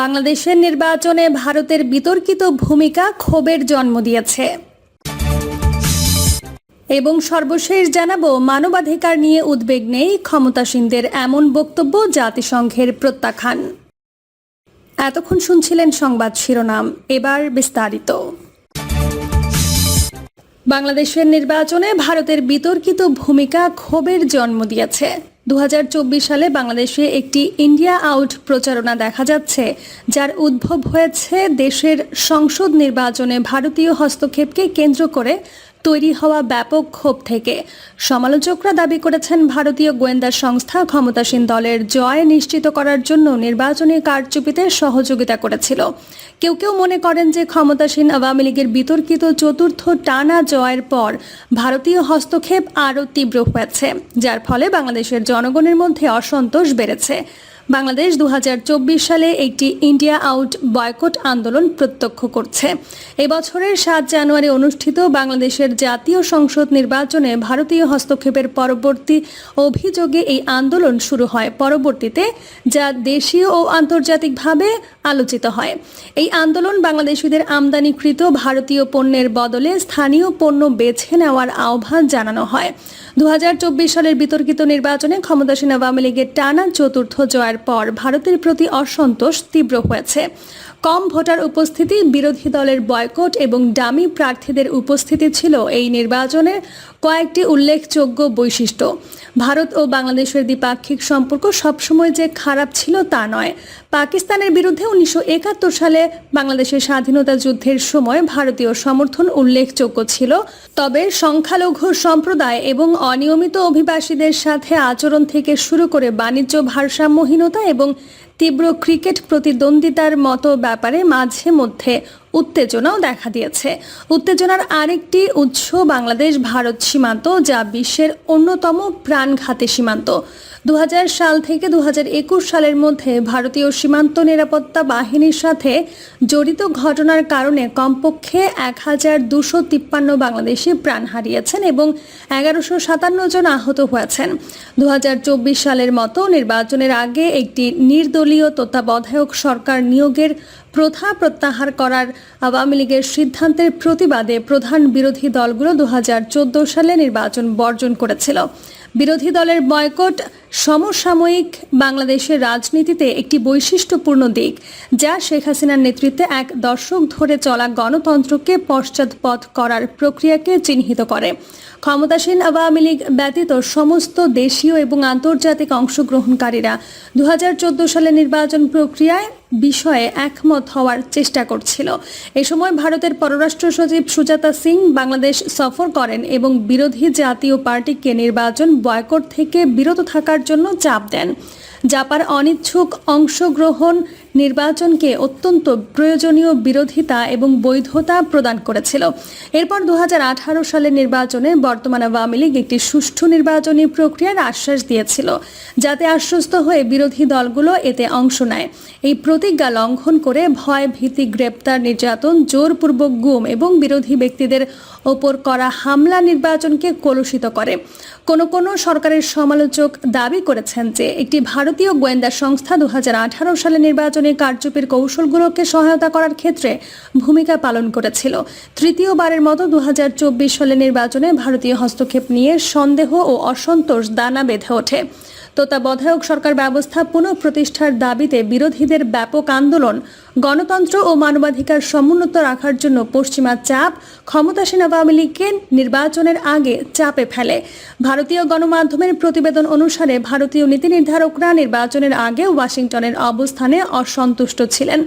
বাংলাদেশের নির্বাচনে ভারতের বিতর্কিত ভূমিকা ক্ষোভের জন্ম দিয়েছে। এবং সর্বশেষ জানাব, মানবাধিকার নিয়ে উদ্বেগ নেই ক্ষমতাসীনদের এমন বক্তব্য জাতিসংঘের প্রত্যাখ্যান। এতক্ষণ শুনছিলেন সংবাদ শিরোনাম, এবার বিস্তারিত। বাংলাদেশের নির্বাচনে ভারতের বিতর্কিত ভূমিকা ক্ষোভের জন্ম দিয়েছে। দু হাজার চব্বিশ সালে বাংলাদেশে একটি ইন্ডিয়া আউট প্রচারণা দেখা যাচ্ছে, যার উদ্ভব হয়েছে দেশের সংসদ নির্বাচনে ভারতীয় হস্তক্ষেপকে কেন্দ্র করে তৈরি হওয়া ব্যাপক ক্ষোভ থেকে। সমালোচকরা দাবি করেছেন ভারতীয় গোয়েন্দা সংস্থা ক্ষমতাসীন দলের জয় নিশ্চিত করার জন্য নির্বাচনী কারচুপিতে সহযোগিতা করেছিল। কেউ কেউ মনে করেন যে ক্ষমতাসীন আওয়ামী লীগের বিতর্কিত চতুর্থ টানা জয়ের পর ভারতীয় হস্তক্ষেপ আরও তীব্র হয়েছে, যার ফলে বাংলাদেশের জনগণের মধ্যে অসন্তোষ বেড়েছে। বাংলাদেশ দু হাজার চব্বিশ সালে একটি ইন্ডিয়া আউট বয়কট আন্দোলন প্রত্যক্ষ করছে। এবছরের সাত জানুয়ারি অনুষ্ঠিত বাংলাদেশের জাতীয় সংসদ নির্বাচনে ভারতীয় হস্তক্ষেপের পরবর্তী অভিযোগে এই আন্দোলন শুরু হয়। পরবর্তীতে যা দেশীয় ও আন্তর্জাতিকভাবে আলোচিত হয়। এই আন্দোলন বাংলাদেশিদের আমদানিকৃত ভারতীয় পণ্যের বদলে স্থানীয় পণ্য বেছে নেওয়ার আহ্বান জানানো হয়। দুহাজার চব্বিশ সালের বিতর্কিত নির্বাচনে ক্ষমতাসীন আওয়ামী লীগের টানা চতুর্থ জয়ের পর ভারতের প্রতি অসন্তোষ তীব্র হয়েছে। কম ভোটার উপস্থিতি, বিরোধী দলের বয়কট এবং ডামি প্রার্থীদের উপস্থিতি ছিল এই নির্বাচনের কয়েকটি উল্লেখযোগ্য বৈশিষ্ট্য। ভারত ও বাংলাদেশের দ্বিপাক্ষিক সম্পর্ক সবসময় যে খারাপ ছিল তা নয়। পাকিস্তানের বিরুদ্ধে উনিশশো একাত্তর সালে বাংলাদেশের স্বাধীনতা যুদ্ধের সময় ভারতীয় সমর্থন উল্লেখযোগ্য ছিল। তবে সংখ্যালঘু সম্প্রদায় এবং অনিয়মিত অভিবাসীদের সাথে আচরণ থেকে শুরু করে বাণিজ্য ভারসাম্যহীনতা এবং তীব্র ক্রিকেট প্রতিদ্বন্দ্বিতার মতো ব্যাপারে মাঝে মধ্যে উত্তেজনাও দেখা দিয়েছে। উত্তেজনার আরেকটি উৎস বাংলাদেশ ভারত সীমান্ত যা বিশ্বের অন্যতম প্রাণঘাতী সীমান্ত। দু হাজার সাল থেকে দু হাজার একুশ সালের মধ্যে ভারতীয় সীমান্ত নিরাপত্তা বাহিনীর সাথে জড়িত ঘটনার কারণে কমপক্ষে এক হাজার দুশো তিপ্পান্ন বাংলাদেশি প্রাণ হারিয়েছেন এবং এগারোশো সাতান্ন জন আহত হয়েছেন। দু হাজার চব্বিশ সালের মতো নির্বাচনের আগে একটি নির্দলীয় তত্ত্বাবধায়ক সরকার নিয়োগের প্রথা প্রত্যাহার করার আওয়ামী লীগের সিদ্ধান্তের প্রতিবাদে প্রধান বিরোধী দলগুলো দু হাজার চোদ্দ সালে নির্বাচন বর্জন করেছিল। বিরোধী দলের বয়কট সমসাময়িক বাংলাদেশের রাজনীতিতে একটি বৈশিষ্ট্যপূর্ণ দিক, যা শেখ হাসিনার নেতৃত্বে এক দশক ধরে চলা গণতন্ত্রকে পশ্চাৎপদ করার প্রক্রিয়াকে চিহ্নিত করে। ক্ষমতাসীন আওয়ামী লীগ ব্যতীত সমস্ত দেশীয় এবং আন্তর্জাতিক অংশগ্রহণকারীরা দু সালের নির্বাচন প্রক্রিয়ায় বিষয়ে একমত হওয়ার চেষ্টা করছিল। এ সময় ভারতের পররাষ্ট্র সচিব সুজাতা সিং বাংলাদেশ সফর করেন এবং বিরোধী জাতীয় পার্টিকে নির্বাচন বয়কট থেকে বিরত থাকার জন্য চাপ দেন। জাপার অনিচ্ছুক অংশগ্রহণ নির্বাচনকে অত্যন্ত প্রয়োজনীয় বিরোধিতা এবং বৈধতা প্রদান করেছিল। এরপর দু হাজার আঠারো সালের নির্বাচনে বর্তমান আওয়ামী লীগ একটি সুষ্ঠু নির্বাচনী প্রক্রিয়ার আশ্বাস দিয়েছিল, যাতে আশ্বস্ত হয়ে বিরোধী দলগুলো এতে অংশ নেয়। এই প্রতিজ্ঞা লঙ্ঘন করে ভয় ভীতি গ্রেপ্তার, নির্যাতন, জোরপূর্বক গুম এবং বিরোধী ব্যক্তিদের ওপর করা হামলা নির্বাচনকে কলুষিত করে। কোন কোন সরকারের সমালোচক দাবি করেছেন যে একটি ভারতীয় গোয়েন্দা সংস্থা দু হাজার আঠারো সালে নির্বাচনী কারচুপির কৌশলগুলোকে সহায়তা করার ক্ষেত্রে ভূমিকা পালন করেছিল। তৃতীয়বারের মতো দু সালে নির্বাচনে ভারতীয় হস্তক্ষেপ নিয়ে সন্দেহ ও অসন্তোষ দানা বেঁধে ওঠে। তত্ত্বাবধায়ক সরকার ব্যবস্থা পুনঃপ্রতিষ্ঠার দাবিতে বিরোধীদের ব্যাপক আন্দোলন, গণতন্ত্র ও মানবাধিকার সমুন্নত রাখার জন্য পশ্চিমা চাপ, ক্ষমতাসীন আওয়ামী লীগকে নির্বাচনের আগে চাপে ফেলে। ভারতীয় গণমাধ্যমের প্রতিবেদন অনুসারে ভারতীয় নীতি নির্ধারকরা নির্বাচনের আগে ওয়াশিংটনের অবস্থানে অসন্তুষ্ট ছিলেন।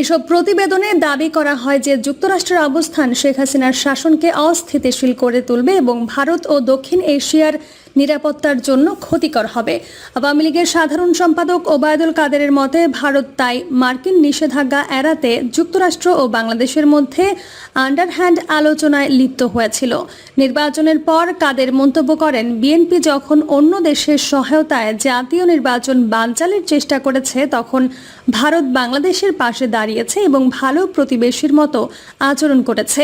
এসব প্রতিবেদনে দাবি করা হয় যে যুক্তরাষ্ট্রের অবস্থান শেখ হাসিনার শাসনকে অস্থিতিশীল করে তুলবে এবং ভারত ও দক্ষিণ এশিয়ার নিরাপত্তার জন্য ক্ষতিকর হবে। আওয়ামী লীগের সাধারণ সম্পাদক ওবায়দুল কাদেরের মতে, ভারত তাই মার্কিন নিষেধাজ্ঞা এড়াতে যুক্তরাষ্ট্র ও বাংলাদেশের মধ্যে আন্ডারহ্যান্ড আলোচনায় লিপ্ত হয়েছিল। নির্বাচনের পর কাদের মন্তব্য করেন, বিএনপি যখন অন্য দেশের সহায়তায় জাতীয় নির্বাচন বানচালের চেষ্টা করেছে, তখন ভারত বাংলাদেশের পাশে দাঁড়িয়েছে এবং ভালো প্রতিবেশীর মতো আচরণ করেছে।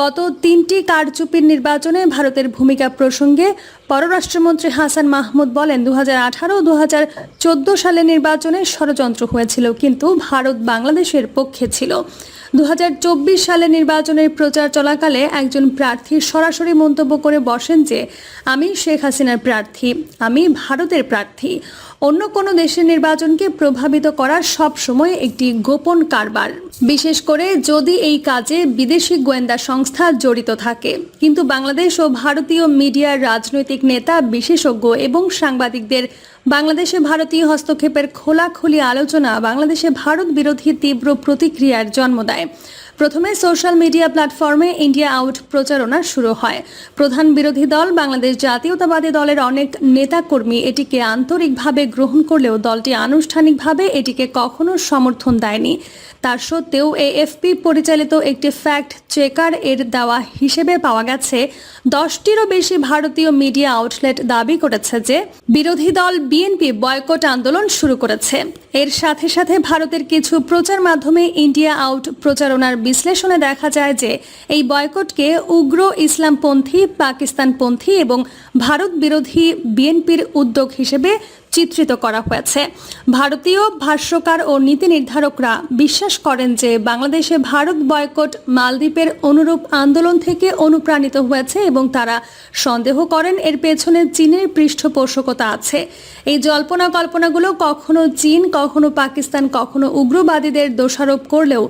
গত তিনটি কারচুপির নির্বাচনে ভারতের ভূমিকা প্রসঙ্গে পররাষ্ট্র স্বরাষ্ট্রমন্ত্রী হাসান মাহমুদ বলেন দু হাজার আঠারো দু হাজার চোদ্দ সালে নির্বাচনে ষড়যন্ত্র হয়েছিল, কিন্তু ভারত বাংলাদেশের পক্ষে ছিল। দু সালে নির্বাচনের প্রচার চলাকালে একজন প্রার্থী সরাসরি মন্তব্য করে বসেন যে, আমি শেখ হাসিনার প্রার্থী, আমি ভারতের প্রার্থী। অন্য কোনো দেশের নির্বাচনকে প্রভাবিত করা সব সময় একটি গোপন কারবার। বিশেষ করে যদি এই কাজে বিদেশি গোয়েন্দা সংস্থা জড়িত থাকে। কিন্তু বাংলাদেশ ও ভারতীয় মিডিয়ার রাজনৈতিক নেতা, বিশেষজ্ঞ এবং সাংবাদিকদের বাংলাদেশে ভারতীয় হস্তক্ষেপের খোলাখুলি আলোচনা বাংলাদেশে ভারত বিরোধী তীব্র প্রতিক্রিয়ার জন্ম দেয়। প্রথমে সোশ্যাল মিডিয়া প্ল্যাটফর্মে ইন্ডিয়া আউট প্রচারণা শুরু হয়। প্রধান বিরোধী দল বাংলাদেশ জাতীয়তাবাদী দলের অনেক নেতাকর্মী এটিকে আন্তরিকভাবে গ্রহণ করলেও দলটি আনুষ্ঠানিকভাবে এটিকে কখনো সমর্থন দেয়নি। তার সত্ত্বেও এএফপি পরিচালিত একটি ফ্যাক্ট চেকার এর দেওয়া হিসেবে পাওয়া গেছে, দশটিরও বেশি ভারতীয় মিডিয়া আউটলেট দাবি করেছে যে বিরোধী দল বিএনপি বয়কট আন্দোলন শুরু করেছে। এর সাথে সাথে ভারতের কিছু প্রচার মাধ্যমে ইন্ডিয়া আউট প্রচারণার বিশ্লেষণে দেখা যায় যে এই বয়কটকে উগ্র ইসলামপন্থী, পাকিস্তানপন্থী এবং ভারত বিরোধী বিএনপির উদ্যোগ হিসেবে চিত্রিত করা হয়েছে। ভারতীয় ভাষ্যকার ও নীতি নির্ধারকরা বিশ্বাস করেন যে বাংলাদেশে ভারত বয়কট মালদ্বীপের অনুরূপ আন্দোলন থেকে অনুপ্রাণিত হয়েছে এবং তারা সন্দেহ করেন এর পেছনে চীনের পৃষ্ঠপোষকতা আছে। এই জল্পনা কল্পনাগুলো কখনো চীন, কখনো পাকিস্তান, কখনো উগ্রবাদীদের দোষারোপ করলেও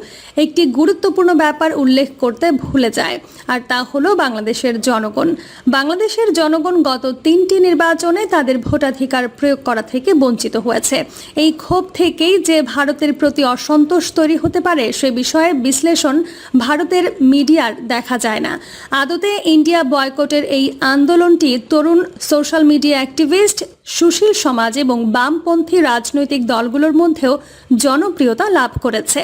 একটি গুরুত্বপূর্ণ ব্যাপার উল্লেখ করতে ভুলে যায়, আর তা হলো বাংলাদেশের জনগণ। বাংলাদেশের জনগণ গত তিনটি নির্বাচনে তাদের ভোটাধিকার প্রয়োগ থেকে বঞ্চিত হয়েছে। এই ক্ষোভ থেকেই যে ভারতের প্রতি অসন্তোষ তৈরি হতে পারে সে বিষয়ে বিশ্লেষণ ভারতের মিডিয়ার দেখা যায় না। আদতে ইন্ডিয়া বয়কটের এই আন্দোলনটি তরুণ সোশ্যাল মিডিয়া অ্যাক্টিভিস্ট সুশীল সমাজ এবং বামপন্থী রাজনৈতিক দলগুলোর মধ্যেও জনপ্রিয়তা লাভ করেছে।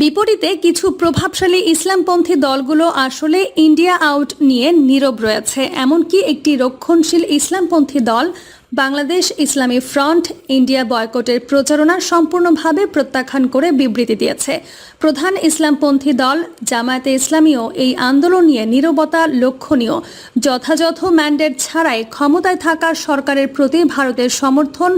বিপরীতে কিছু প্রভাবশালী ইসলামপন্থী দলগুলো আসলে ইন্ডিয়া আউট নিয়ে নীরব রয়েছে। এমনকি একটি রক্ষণশীল ইসলামপন্থী দল বাংলাদেশ ইসলামী ফ্রন্ট ইন্ডিয়া বয়কটের প্রচারণা সম্পূর্ণভাবে প্রত্যাখ্যান করে বিবৃতি দিয়েছে। প্রধান ইসলামপন্থী দল জামায়াতে ইসলামীও এই আন্দোলন নিয়ে নীরবতা লক্ষণীয়। যথাযথ ম্যান্ডেট ছাড়াই ক্ষমতায় থাকা সরকারের প্রতি ভারতের সমর্থন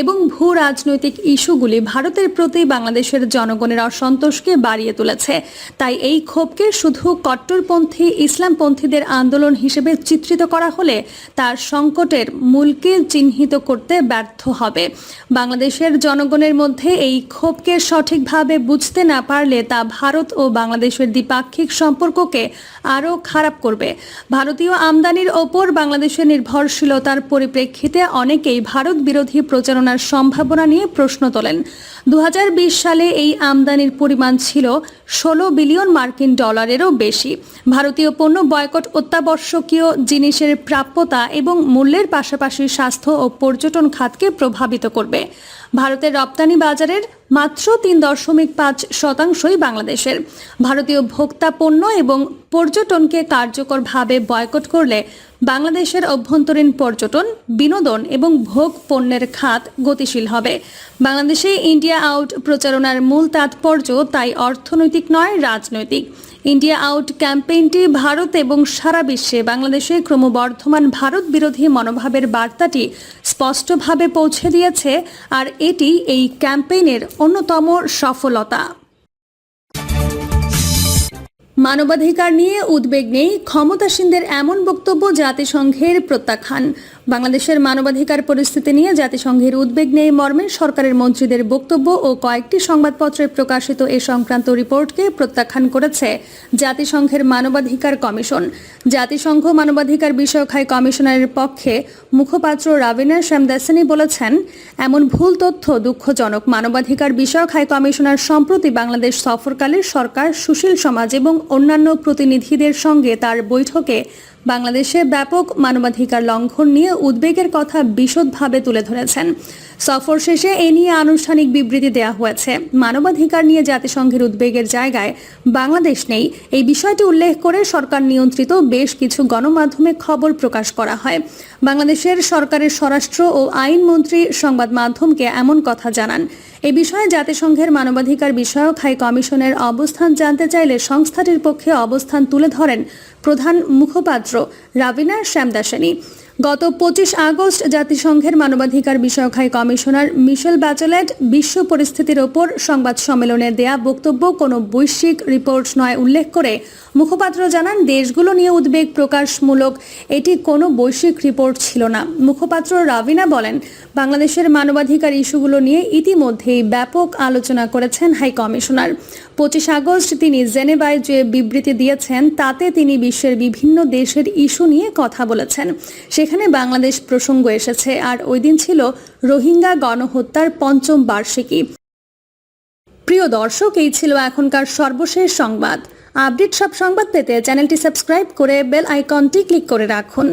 এবং ভূ রাজনৈতিক ইস্যুগুলি ভারতের প্রতি বাংলাদেশের জনগণের অসন্তোষকে বাড়িয়ে তুলেছে। তাই এই ক্ষোভকে শুধু কট্টরপন্থী ইসলামপন্থীদের আন্দোলন হিসেবে চিত্রিত করা হলে তার সংকটের মূলকে চিহ্নিত করতে ব্যর্থ হবে। বাংলাদেশের জনগণের মধ্যে এই ক্ষোভকে সঠিকভাবে বুঝতে না পারলে তা ভারত ও বাংলাদেশের দ্বিপাক্ষিক সম্পর্ককে আরও খারাপ করবে। ভারতীয় আমদানির ওপর বাংলাদেশের নির্ভরশীলতার পরিপ্রেক্ষিতে অনেকেই ভারত বিরোধী প্রচারণার সম্ভাবনা নিয়ে প্রশ্ন তোলেন। দু হাজার বিশ সালে এই আমদানির পরিমাণ ছিল ষোলো বিলিয়ন মার্কিন ডলারেরও বেশি। ভারতীয় পণ্য বয়কট অত্যাবশ্যকীয় জিনিসের প্রাপ্যতা এবং মূল্যের পাশাপাশি স্বাস্থ্য ও পর্যটন খাতকে প্রভাবিত করবে। ভারতের রপ্তানি বাজারের মাত্র তিন দশমিক পাঁচ শতাংশই বাংলাদেশের। ভারতীয় ভোক্তা পণ্য এবং পর্যটনকে কার্যকরভাবে বয়কট করলে বাংলাদেশের অভ্যন্তরীণ পর্যটন, বিনোদন এবং ভোগ পণ্যের খাত গতিশীল হবে। বাংলাদেশে ইন্ডিয়া আউট প্রচারণার মূল তাৎপর্য তাই অর্থনৈতিক নয়, রাজনৈতিক। ইন্ডিয়া আউট ক্যাম্পেইনটি ভারত এবং সারা বিশ্বে বাংলাদেশে ক্রমবর্ধমান ভারত বিরোধী মনোভাবের বার্তাটি স্পষ্টভাবে পৌঁছে দিয়েছে, আর এটি এই ক্যাম্পেইনের অন্যতম সফলতা। মানবাধিকার নিয়ে উদ্বেগ নেই ক্ষমতাসীনদের এমন বক্তব্য জাতিসংঘের প্রত্যাখ্যান। বাংলাদেশের মানবাধিকার পরিস্থিতি নিয়ে জাতিসংঘের উদ্বেগ নেই মর্মে সরকারের মন্ত্রীদের বক্তব্য ও কয়েকটি সংবাদপত্রে প্রকাশিত এ সংক্রান্ত রিপোর্টকে প্রত্যাখ্যান করেছে জাতিসংঘের মানবাধিকার কমিশন। জাতিসংঘ মানবাধিকার বিষয়ক হাই কমিশনারের পক্ষে মুখপাত্র রাবিনা শ্যামদাসানি বলেছেন, এমন ভুল তথ্য দুঃখজনক। মানবাধিকার বিষয়ক হাই কমিশনার সম্প্রতি বাংলাদেশ সফরকালে সরকার, সুশীল সমাজ এবং অন্যান্য প্রতিনিধিদের সঙ্গে তার বৈঠকে বাংলাদেশে ব্যাপক মানবাধিকার লঙ্ঘন নিয়ে উদ্বেগের কথা বিশদভাবে তুলে ধরেছেন। সফর শেষে এ নিয়ে আনুষ্ঠানিক বিবৃতি দেওয়া হয়েছে। মানবাধিকার নিয়ে জাতিসংঘের উদ্বেগের জায়গায় বাংলাদেশ নেই। এই বিষয়টি উল্লেখ করে সরকার নিয়ন্ত্রিত বেশ কিছু গণমাধ্যমে খবর প্রকাশ করা হয়। বাংলাদেশের সরকারের স্বরাষ্ট্র ও আইনমন্ত্রী সংবাদ মাধ্যমকে এমন কথা জানান। এ বিষয়ে জাতিসংঘের মানবাধিকার বিষয়ক হাই কমিশনের অবস্থান জানতে চাইলে সংস্থাটির পক্ষে অবস্থান তুলে ধরেন প্রধান মুখপাত্র রাবিনা শ্যামদাসানী। গত পঁচিশ আগস্ট জাতিসংঘের মানবাধিকার বিষয়ক হাই কমিশনার মিশেল ব্যাচেলেট বিশ্ব পরিস্থিতির ওপর সংবাদ সম্মেলনে দেয়া বক্তব্য কোনো বৈশ্বিক রিপোর্ট নয় উল্লেখ করে মুখপাত্র জানান, দেশগুলো নিয়ে উদ্বেগ প্রকাশমূলক এটি কোনো বৈশ্বিক রিপোর্ট ছিল না। মুখপাত্র রাবিনা বলেন বাংলাদেশের মানবাধিকার ইস্যুগুলো নিয়ে ইতিমধ্যেই ব্যাপক আলোচনা করেছেন হাই কমিশনার। পঁচিশ আগস্ট তিনি জেনেভায় যে বিবৃতি দিয়েছেন, তাতে তিনি বিশ্বের বিভিন্ন দেশের ইস্যু নিয়ে কথা বলেছেন। সেখানে বাংলাদেশ প্রসঙ্গ এসেছে, আর ওই দিন ছিল রোহিঙ্গা গণহত্যার পঞ্চম বার্ষিকী। প্রিয় দর্শক, এই ছিল এখনকার সর্বশেষ সংবাদ। আপডেট সব সংবাদ পেতে চ্যানেলটি সাবস্ক্রাইব করে বেল আইকনটি ক্লিক করে রাখুন।